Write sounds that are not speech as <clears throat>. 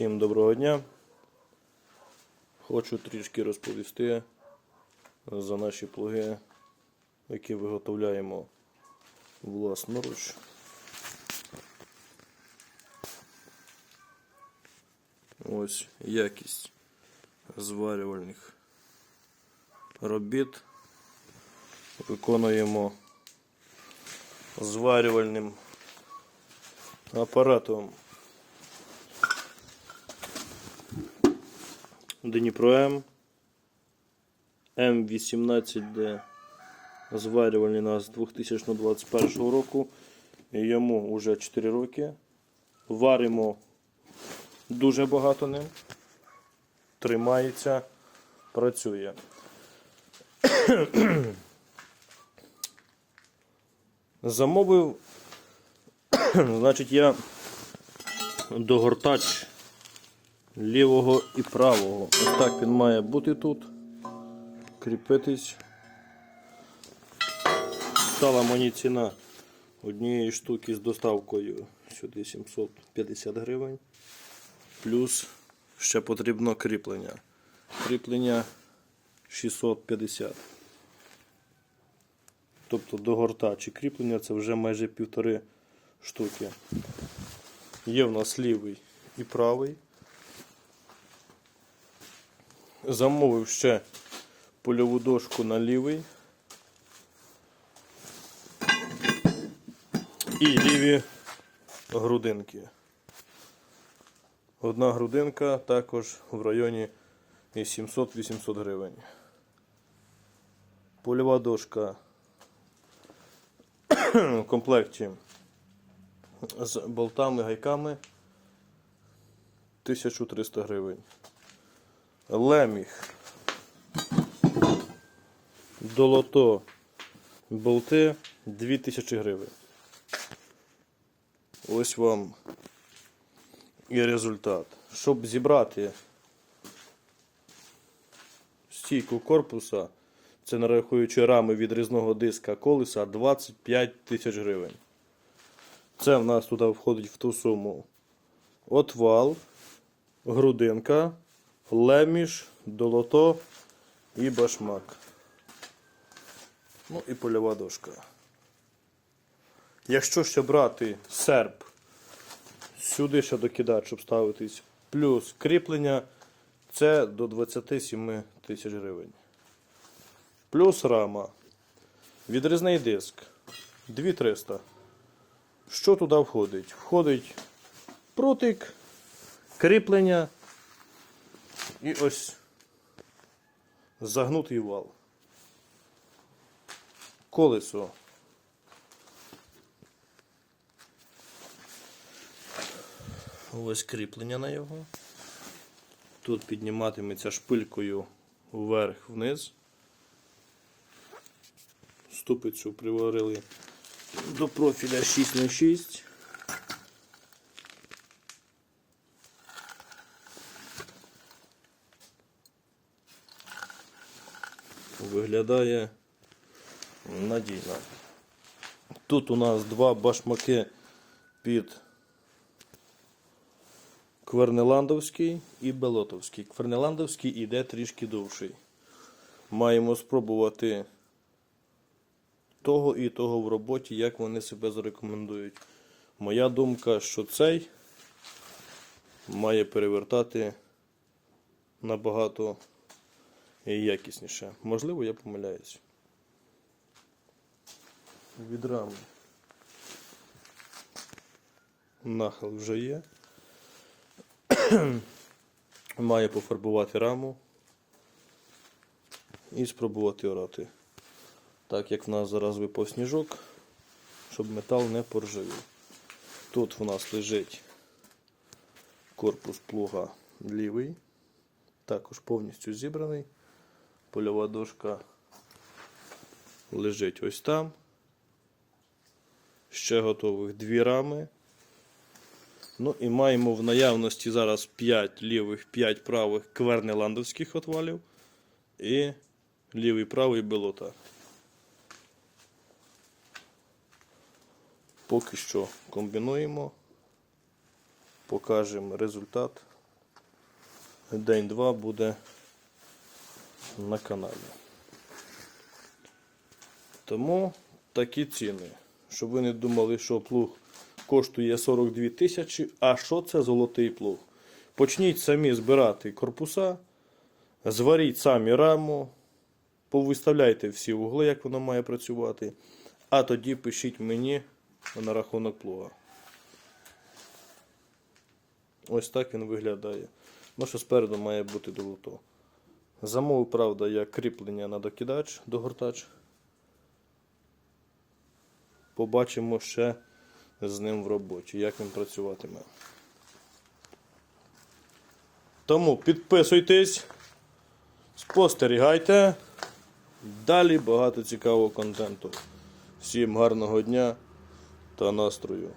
Всім доброго дня. Хочу трішки розповісти за наші плуги, які виготовляємо власноруч. Ось якість зварювальних робіт. Виконуємо зварювальним апаратом Дніпро М. М18D зварювальний нас з 2021 року. Йому вже 4 роки. Варимо дуже багато ним. Тримається, працює. <coughs> Замовив, <coughs> значить, я догортач лівого і правого. Ось так він має бути тут. Кріпитись. Стала мені ціна однієї штуки з доставкою сюди 750 гривень. Плюс ще потрібно кріплення. Кріплення 650. Тобто догортач і кріплення це вже майже півтори штуки. Є в нас лівий і правий. Замовив ще польову дошку на лівий. І ліві грудинки. Одна грудинка також в районі 700-800 гривень. Польова дошка в комплекті з болтами, гайками 1300 гривень. Леміг. Долото болти 2000 гривень. Ось вам і результат. Щоб зібрати стійку корпуса, це нарахуючи рами відрізного диска колеса 25 тисяч гривень. Це в нас туди входить в ту суму отвал, грудинка, леміш, долото і башмак. Ну і польова дошка. Якщо ще брати серп, сюди ще докидати, щоб ставитись, плюс кріплення, це до 27 тисяч гривень. Плюс рама. Відрізний диск 2300. Що туди входить? Входить прутик, кріплення і ось загнутий вал. Колесо. Ось кріплення на його. Тут підніматиметься шпилькою вверх-вниз. Ступицю приварили до профіля 6 Виглядає надійно. Тут у нас два башмаки під Квернеландовський і Белотовський. Квернеландовський іде трішки довший. Маємо спробувати того і того в роботі, як вони себе зарекомендують. Моя думка, що цей має перевертати набагато якісніше. Можливо, я помиляюсь. Від рами. Нахил вже є. <clears throat> Має пофарбувати раму і спробувати орати. Так як в нас зараз випав сніжок, щоб метал не поржавів. Тут в нас лежить корпус плуга лівий, також повністю зібраний. Польова дошка лежить ось там. Ще готових дві рами. Ну і маємо в наявності зараз 5 лівих, 5 правих квернеландовських отвалів і лівий правий белота. Поки що комбінуємо, покажемо результат день-два буде на каналі. Тому такі ціни. Щоб ви не думали, що плуг коштує 42 тисячі. А що це золотий плуг? Почніть самі збирати корпуса, зваріть самі раму, повиставляйте всі угли, як воно має працювати. А тоді пишіть мені на рахунок плуга. Ось так він виглядає. Ну, що спереду має бути долото. Замовив, правда, я кріплення на докидач до гортач. Побачимо ще з ним в роботі, як він працюватиме. Тому підписуйтесь, спостерігайте. Далі багато цікавого контенту. Всім гарного дня та настрою.